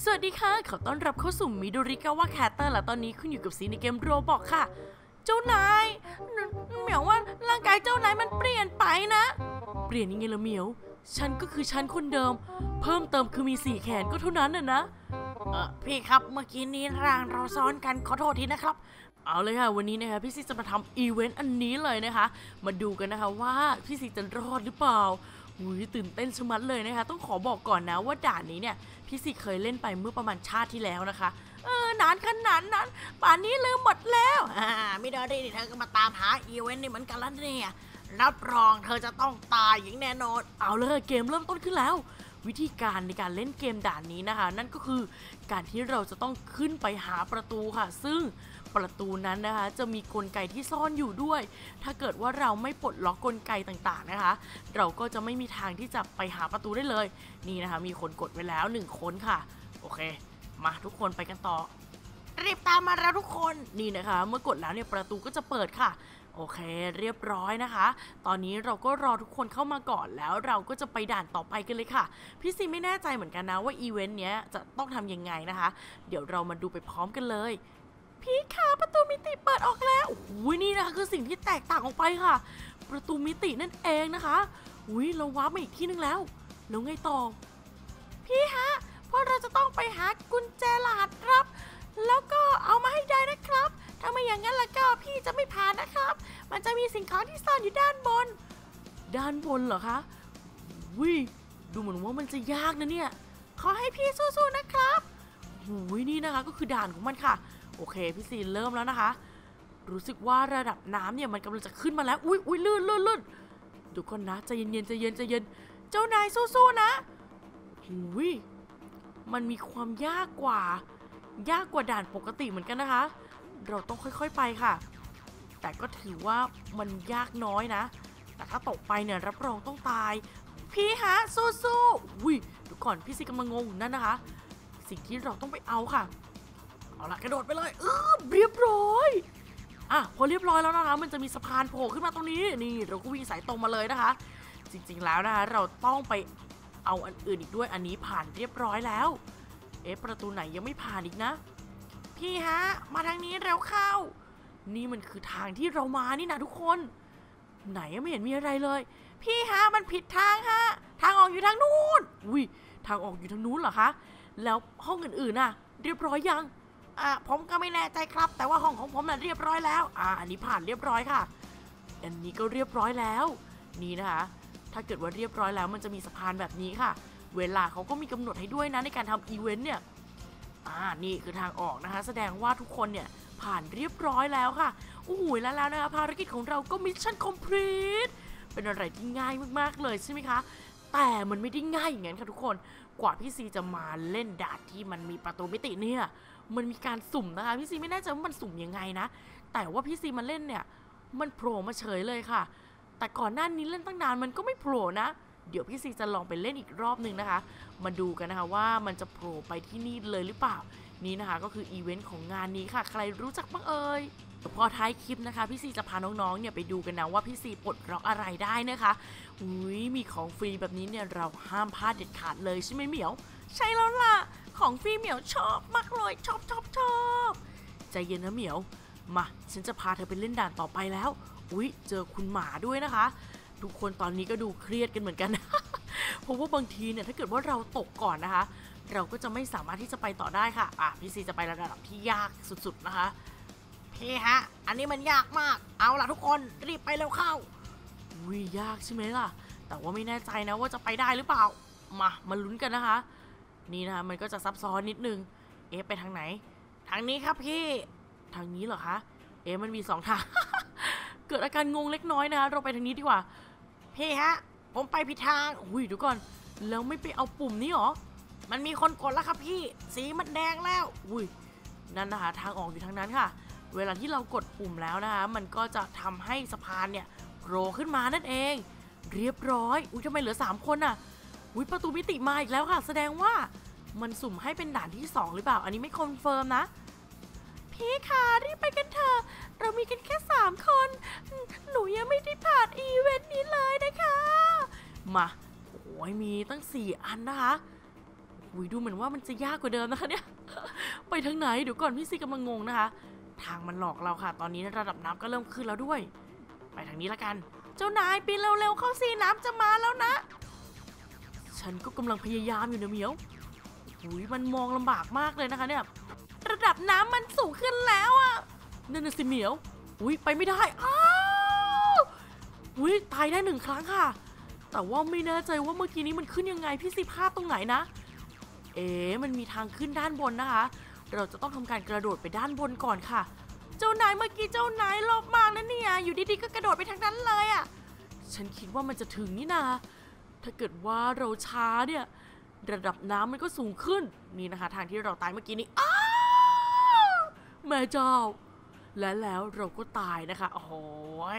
สวัสดีค่ะ ขอต้อนรับเข้าสู่มิโดริกาวะแคตเตอร์และตอนนี้คุณอยู่กับซีในเกมโรบอกค่ะ เจ้านายเหมียวว่าร่างกายเจ้านายมันเปลี่ยนไปนะ เปลี่ยนยังไงละเหมียว ฉันก็คือฉันคนเดิม เพิ่มเติมคือมีสี่แขนก็เท่านั้นน่ะนะเออพี่ครับเมื่อกี้นี้ร่างเราซ้อนกันขอโทษทีนะครับ เอาเลยค่ะ วันนี้นะคะพี่ซีจะมาทำอีเวนต์อันนี้เลยนะคะ มาดูกันนะคะว่าพี่ซีจะรอดหรือเปล่า อุ้ยตื่นเต้นชะมัดเลยนะคะ ต้องขอบอกก่อนนะว่าด่านนี้เนี่ยพี่ซีเคยเล่นไปเมื่อประมาณชาติที่แล้วนะคะ เออนานขนาดนั้น ป่านนี้ลืมหมดแล้วอ่ามิดอรี่เธอก็มาตามหาอีเวนต์นี่เหมือนกันแล้วเนี่ยรับรองเธอจะต้องตายอย่างแน่นอน เอาเลยเกมเริ่มต้นขึ้นแล้ว วิธีการในการเล่นเกมด่านนี้นะคะ นั่นก็คือการที่เราจะต้องขึ้นไปหาประตูค่ะ ซึ่ง ประตูนั้นนะคะ จะมีกลไกที่ซ่อนอยู่ด้วย ถ้าเกิดว่าเราไม่ปลดล็อกกลไกต่างๆนะคะ เราก็จะไม่มีทางที่จะไปหาประตูได้เลย นี่นะคะ มีคนกดไว้แล้วหนึ่งคนค่ะ โอเค มาทุกคนไปกันต่อรีบตามมาแล้วทุกคนนี่นะคะ เมื่อกดแล้วเนี่ยประตูก็จะเปิดค่ะโอเค เรียบร้อยนะคะ ตอนนี้เราก็รอทุกคนเข้ามาก่อนแล้วเราก็จะไปด่านต่อไปกันเลยค่ะ พี่ซีไม่แน่ใจเหมือนกันนะว่าอีเวนต์เนี้ยจะต้องทำยังไงนะคะ เดี๋ยวเรามาดูไปพร้อมกันเลย พี่คะประตูมิติเปิดออกแล้วโอ้ยนี่นะคะคือสิ่งที่แตกต่างออกไปค่ะ ประตูมิตินั่นเองนะคะอุ้ยเราว้าร์ปมาอีกที่นึงแล้วแล้วไงต่อ พี่ฮะพวกเราจะต้องไปหากุญแจรหัสครับ แล้วก็เอามาให้ได้นะครับ ถ้าไม่อย่างนั้นแล้วก็พี่จะไม่ผ่านนะครับ มันจะมีสิ่งของที่ซ่อนอยู่ด้านบน ด้านบนเหรอคะวิดูเหมือนว่ามันจะยากนะเนี่ย ขอให้พี่สู้ๆนะครับหูยนี่นะคะก็คือด่านของมันค่ะ โอเค พี่ซีนเริ่มแล้วนะคะ รู้สึกว่าระดับน้ำเนี่ยมันกำลังจะขึ้นมาแล้ว อุ้ยอุ้ยลื่นลื่นลื่นเดูก่อนนะใจเย็นๆใจเย็นใจเย็น เจ้านายสู้ๆนะหูยมันมีความยากกว่า ยากกว่าด่านปกติเหมือนกันนะคะ เราต้องค่อยๆไปค่ะ แต่ก็ถือว่ามันยากน้อยนะ แต่ถ้าตกไปเนี่ยรับรองต้องตาย พี่ฮะสู้ๆอุ้ยดูก่อนพี่ซิกำลังงงนั่นนะคะ สิ่งที่เราต้องไปเอาค่ะ เอาละกระโดดไปเลยเออเรียบร้อยอะพอเรียบร้อยแล้วนะคะ มันจะมีสะพานโผล่ขึ้นมาตรงนี้นี่เราก็วิ่งสายตรงมาเลยนะคะ จริงๆแล้วนะคะเราต้องไปเอาอันอื่นอีกด้วยอันนี้ผ่านเรียบร้อยแล้ว เอ๊ะประตูไหนยังไม่ผ่านอีกนะ พี่ฮะ มาทางนี้เร็วเข้า นี่มันคือทางที่เรามานี่นะทุกคน ไหนไม่เห็นมีอะไรเลย พี่ฮะมันผิดทางฮะทางออกอยู่ทางนู้นอุ้ยทางออกอยู่ทางนู้นเหรอคะแล้วห้องอื่นๆน่ะ เรียบร้อยยัง อะผมก็ไม่แน่ใจครับ แต่ว่าห้องของผมน่ะเรียบร้อยแล้ว อ่า อันนี้ผ่านเรียบร้อยค่ะ อันนี้ก็เรียบร้อยแล้ว นี่นะคะ ถ้าเกิดว่าเรียบร้อยแล้วมันจะมีสะพานแบบนี้ค่ะ เวลาเขาก็มีกำหนดให้ด้วยนะในการทำอีเวนต์เนี่ย อ่า นี่คือทางออกนะคะ แสดงว่าทุกคนเนี่ยผ่านเรียบร้อยแล้วค่ะโอ้โหแล้วแล้วนะคะภารกิจของเราก็มิชชั่นคอมพลีทเป็นอะไรที่ง่ายมากๆเลยใช่ไหมคะแต่มันไม่ได้ง่ายอย่างนั้นค่ะทุกคน กว่าพี่ซีจะมาเล่นดานที่มันมีประตูมิติเนี่ย มันมีการสุ่มนะคะพี่ซีไม่แน่ใจว่ามันสุ่มยังไงนะ แต่ว่าพี่ซีมาเล่นเนี่ย มันโผล่มาเฉยเลยค่ะ แต่ก่อนหน้านี้เล่นตั้งนานมันก็ไม่โผล่นะ เดี๋ยวพี่ซีจะลองไปเล่นอีกรอบหนึ่งนะคะ มาดูกันนะคะว่ามันจะโผล่ไปที่นี่เลยหรือเปล่า นี่นะคะก็คืออีเวนต์ของงานนี้ค่ะ ใครรู้จักบ้างเอ่ยพอท้ายคลิปนะคะพี่ซีจะพาน้องๆเนี่ยไปดูกันนะว่าพี่ซีปลดล็อกอะไรได้นะคะอุ้ยมีของฟรีแบบนี้เนี่ยเราห้ามพลาดเด็ดขาดเลยใช่ไหมเหมียว ใช่แล้วล่ะ ของฟรีเหมียวชอบมากเลยชอบชอบชอบใจเย็นนะเหมียว มาฉันจะพาเธอไปเล่นด่านต่อไปแล้ว อุ้ยเจอคุณหมาด้วยนะคะ ทุกคนตอนนี้ก็ดูเครียดกันเหมือนกันเพราะว่าบางทีเนี่ยถ้าเกิดว่าเราตกก่อนนะคะ เราก็จะไม่สามารถที่จะไปต่อได้ค่ะอะพี่ซีจะไประดับที่ยากสุดๆนะคะพี่ฮะ อันนี้มันยากมาก เอาล่ะทุกคนรีบไปเร็วเข้าวิยากใช่ไหมล่ะ แต่ว่าไม่แน่ใจนะว่าจะไปได้หรือเปล่า มา มาลุ้นกันนะคะ นี่นะคะมันก็จะซับซ้อนนิดนึง เอ๊ะไปทางไหน ทางนี้ครับพี่ ทางนี้เหรอคะ เอ๊ะมันมีสองทาง เกิดอาการงงเล็กน้อยนะคะเราไปทางนี้ดีกว่า พี่ฮะ ผมไปผิดทางอุ้ยเดูก่อน แล้วไม่ไปเอาปุ่มนี้หรอ มันมีคนกดแล้วครับพี่ สีมันแดงแล้ว อุ้ย นั่นนะคะทางออกอยู่ทางนั้นค่ะ เวลาที่เรากดปุ่มแล้วนะคะมันก็จะทำให้สะพานเนี่ยโผล่ขึ้นมานั่นเอง เรียบร้อย อุ้ยทำไมเหลือ 3 คนน่ะ อุ้ยประตูมิติมาอีกแล้วค่ะ แสดงว่ามันสุ่มให้เป็นด่านที่ 2 หรือเปล่า อันนี้ไม่คอนเฟิร์มนะ พี่คะรีบไปกันเถอะ เรามีกันแค่ 3 คน หนูยังไม่ได้ผ่านอีเวนต์นี้เลยนะคะ มาโอ้ยมีตั้ง 4 อันนะคะอุ้ยดูเหมือนว่ามันจะยากกว่าเดิมนะคะเนี่ย ไปทางไหนเดี๋ยวก่อนพี่ซีกำลังงงนะคะ ทางมันหลอกเราค่ะ ตอนนี้ระดับน้ำก็เริ่มขึ้นแล้วด้วย ไปทางนี้ละกัน เจ้านายปีนเร็วๆเข้าสิน้ำจะมาแล้วนะ ฉันก็กำลังพยายามอยู่นะเหมียวอุ้ยมันมองลำบากมากเลยนะคะเนี่ยระดับน้ำมันสูงขึ้นแล้วอะนั่นน่ะสิเหมียวอุ้ยไปไม่ได้อ้าวอุ้ยตายได้หนึ่งครั้งค่ะ แต่ว่าไม่แน่ใจว่าเมื่อกี้นี้มันขึ้นยังไงพี่สิพลาดตรงไหนนะ เอ๊ะมันมีทางขึ้นด้านบนนะคะ เราจะต้องทำการกระโดดไปด้านบนก่อนค่ะ เจ้านายเมื่อกี้เจ้านายหลบมากนะเนี่ยอยู่ดีๆก็กระโดดไปทางนั้นเลยอะ่ะฉันคิดว่ามันจะถึงนี่นา ถ้าเกิดว่าเราช้าเนี่ย ระดับน้ำมันก็สูงขึ้น นี่นะคะ ทางที่เราตายเมื่อกี้นี้อ้าแม่เจ้า และแล้วเราก็ตายนะคะ โอ้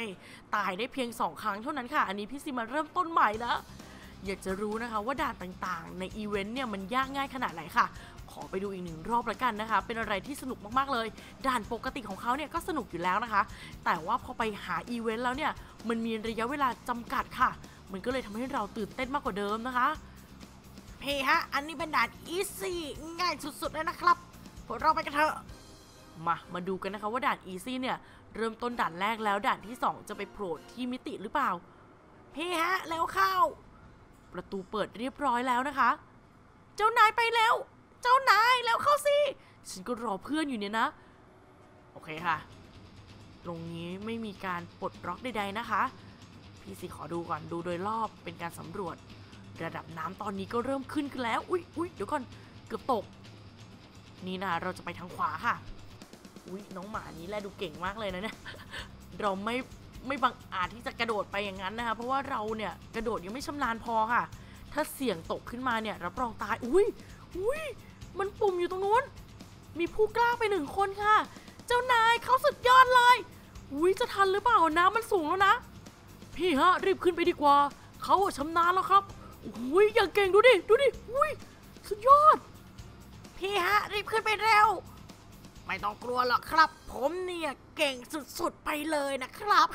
ยตายได้เพียงสองครั้งเท่านั้นค่ะ อันนี้พี่ซิมาเริ่มต้นใหม่แล้ว อยากจะรู้นะคะว่าด่านต่างๆ ในอีเวนต์เนี่ยมันยากง่ายขนาดไหนค่ะขอไปดูอีกหนึ่งรอบละกันนะคะ เป็นอะไรที่สนุกมากๆเลย ด่านปกติของเขาเนี่ยก็สนุกอยู่แล้วนะคะ แต่ว่าพอไปหาอีเวนต์แล้วเนี่ย มันมีระยะเวลาจำกัดค่ะ มันก็เลยทำให้เราตื่นเต้นมากกว่าเดิมนะคะเฮ้ฮะ อันนี้เป็นด่านอีซี่ง่ายสุดๆเลยนะครับพวกเราไปกันเถอะมา มาดูกันนะคะว่าด่านอีซี่เนี่ย เริ่มต้นด่านแรกแล้วด่านที่ 2 จะไปโผล่ที่มิติหรือเปล่าเฮ้ฮะ แล้วเข้า ประตูเปิดเรียบร้อยแล้วนะคะ เจ้านายไปแล้ว เจ้านายแล้วเข้าสิ ฉันก็รอเพื่อนอยู่เนี่ยนะ โอเคค่ะ ตรงนี้ไม่มีการปลดล็อกใดๆนะคะ พี่สิขอดูก่อนดูโดยรอบเป็นการสำรวจ ระดับน้ำตอนนี้ก็เริ่มขึ้นกันแล้ว อุ๊ยอุ๊ยเดี๋ยวก่อนเกือบตก นี่นะเราจะไปทางขวาค่ะ อุ๊ยน้องหมานี้แลดูเก่งมากเลยนะเนี่ยเราไม่ไม่บังอาจที่จะกระโดดไปอย่างนั้นนะคะเพราะว่าเราเนี่ยกระโดดยังไม่ชำนาญพอค่ะ ถ้าเสี่ยงตกขึ้นมาเนี่ยรับรองตายอุ้ยอุ้ยมันปุ่มอยู่ตรงนู้น มีผู้กล้าไปหนึ่งคนค่ะ เจ้านายเขาสุดยอดเลยอุ้ยจะทันหรือเปล่าน้ำมันสูงแล้วนะ พี่ฮะรีบขึ้นไปดีกว่า เขาอะชำนาญแล้วครับอุ้ยอย่างเก่งดูดิ ดูดิอุ้ยสุดยอด พี่ฮะรีบขึ้นไปเร็ว ไม่ต้องกลัวหรอกครับ ผมเนี่ยเก่งสุดๆไปเลยนะครับ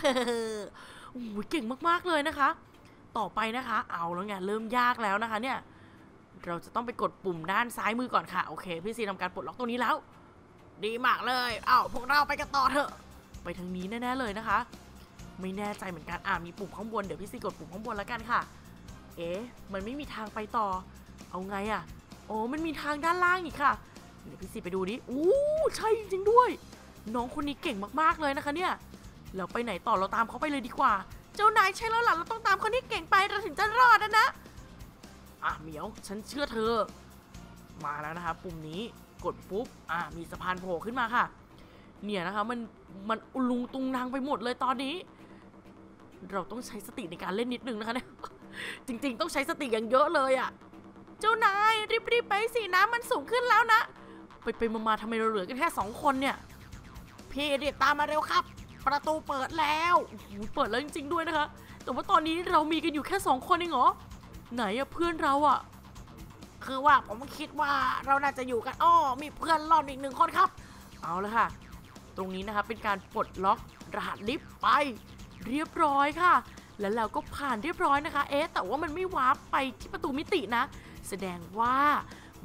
โอ้ยเก่งมากๆเลยนะคะ ต่อไปนะคะ เอาแล้วไงเริ่มยากแล้วนะคะเนี่ย เราจะต้องไปกดปุ่มด้านซ้ายมือก่อนค่ะ โอเค พี่ซีทำการปลดล็อกตรงนี้แล้ว ดีมากเลย เอ้าพวกเราไปกันต่อเถอะ ไปทางนี้แน่ๆเลยนะคะ ไม่แน่ใจเหมือนกันอ่ามีปุ่มข้างบน เดี๋ยวพี่ซีกดปุ่มข้างบนแล้วกันค่ะ เอ๊ะ มันไม่มีทางไปต่อ เอาไงอะ่ะ โอ้มันมีทางด้านล่างอีกค่ะ เดี๋ยวพี่ซีไปดูดิอู้ใช่จริงด้วย น้องคนนี้เก่งมากๆเลยนะคะเนี่ยแล้วไปไหนต่อเราตามเขาไปเลยดีกว่า เจ้านายใช่แล้วหล่ะเราต้องตามคนที่เก่งไปเราถึงจะรอดนะนะ อะเหมียว ฉันเชื่อเธอ มาแล้วนะคะ ปุ่มนี้กดปุ๊บ อะมีสะพานโผล่ขึ้นมาค่ะ เนี่ยนะคะมันมันอุลุงตุงนางไปหมดเลยตอนนี้ เราต้องใช้สติในการเล่นนิดนึงนะคะเนี่ยจริงๆ ต้องใช้สติอย่างเยอะเลยอะ่ะ เจ้านายรีบๆไปสิน้ำมันสูงขึ้นแล้วนะ ไปไปมาๆทำไมเราเหลือกันแค่สองคนเนี่ย พี่รีบตามมาเร็วครับ ประตูเปิดแล้วโอ้โหเปิดแล้วจริง ๆ ด้วยนะคะ แต่ว่าตอนนี้เรามีกันอยู่แค่สองคนเองเหรอไหนอะเพื่อนเราอะคือว่าผมคิดว่าเราน่าจะอยู่กันอ้อมีเพื่อนรอดอีกหนึ่งคนครับ เอาละค่ะ ตรงนี้นะคะเป็นการปลดล็อกรหัสลิฟต์ไป เรียบร้อยค่ะ แล้วเราก็ผ่านเรียบร้อยนะคะ เอ๊ะแต่ว่ามันไม่วาร์ปไปที่ประตูมิตินะ แสดงว่า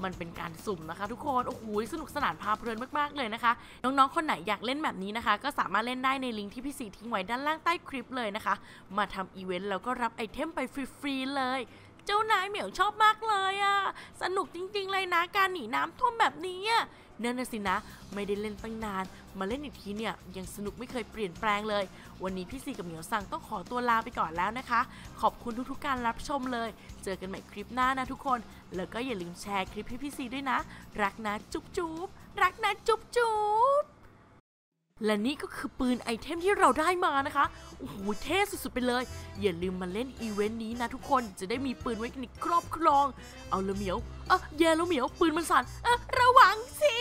มันเป็นการสุ่มนะคะทุกคน โอ้โห สนุกสนานพาเพลินมาก ๆ เลยนะคะ น้อง ๆ คนไหนอยากเล่นแบบนี้นะคะ ก็สามารถเล่นได้ในลิงก์ที่พี่สีทิ้งไว้ด้านล่างใต้คลิปเลยนะคะ มาทำอีเวนต์แล้วก็รับไอเทมไปฟรี ๆ เลย เจ้านายเหมียวชอบมากเลยอะสนุกจริง ๆ เลยนะ การหนีน้ำท่วมแบบนี้อะ นั่นน่ะสินะ ไม่ได้เล่นตั้งนาน มาเล่นอีกทีเนี่ยยังสนุกไม่เคยเปลี่ยนแปลงเลย วันนี้พี่ซีกับเหมียวสั่งต้องขอตัวลาไปก่อนแล้วนะคะ ขอบคุณทุกๆการรับชมเลย เจอกันใหม่คลิปหน้านะทุกคน แล้วก็อย่าลืมแชร์คลิปให้พี่ซีด้วยนะ รักนะจุ๊บจุ๊บรักนะจุ๊บจุ๊บ และนี่ก็คือปืนไอเทมที่เราได้มานะคะ โอ้โห เท่สุดๆไปเลย อย่าลืมมาเล่นอีเวนต์นี้นะทุกคน จะได้มีปืนไว้ในครอบครอง เอาละเหมียวเอะแย่แล้วเหมียว ปืนมันสั่นเอะระวังสิ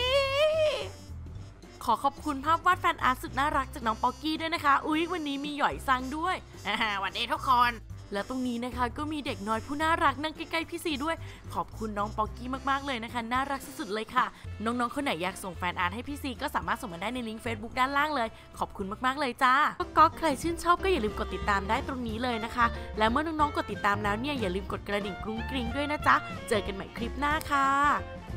ขอขอบคุณภาพวาดแฟนอาร์ตสุดน่ารักจากน้องป๊อกกี้ด้วยนะคะ อุ๊ย วันนี้มีหย่อยซังด้วยอ่าวันนี้ทุกคน และตรงนี้นะคะก็มีเด็กน้อยผู้น่ารักนั่งใกล้ๆพี่ซีด้วย ขอบคุณน้องป๊อกกี้มากๆเลยนะคะ น่ารักสุดๆเลยค่ะ น้องๆคนไหนอยากส่งแฟนอาร์ตให้พี่ซีก็สามารถส่งมาได้ในลิงก์ Facebook ด้านล่างเลย ขอบคุณมากๆเลยจ้าก็ใครชื่นชอบก็อย่าลืมกดติดตามได้ตรงนี้เลยนะคะ และเมื่อน้องๆกดติดตามแล้วเนี่ยอย่าลืมกดกระดิ่งกรุ้งกริ้งด้วยนะจ๊ะเจอกันใหม่คลิปหน้าค่ะ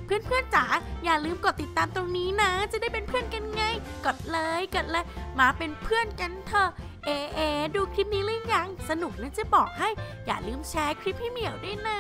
เพื่อนๆจ๋าอย่าลืมกดติดตามตรงนี้นะ จะได้เป็นเพื่อนกันไง กดเลยกดเลยมาเป็นเพื่อนกันเถอะ เอเอดูคลิปนี้หรือยัง สนุกนะจะบอกให้ อย่าลืมแชร์คลิปให้เหมียวด้วยนะ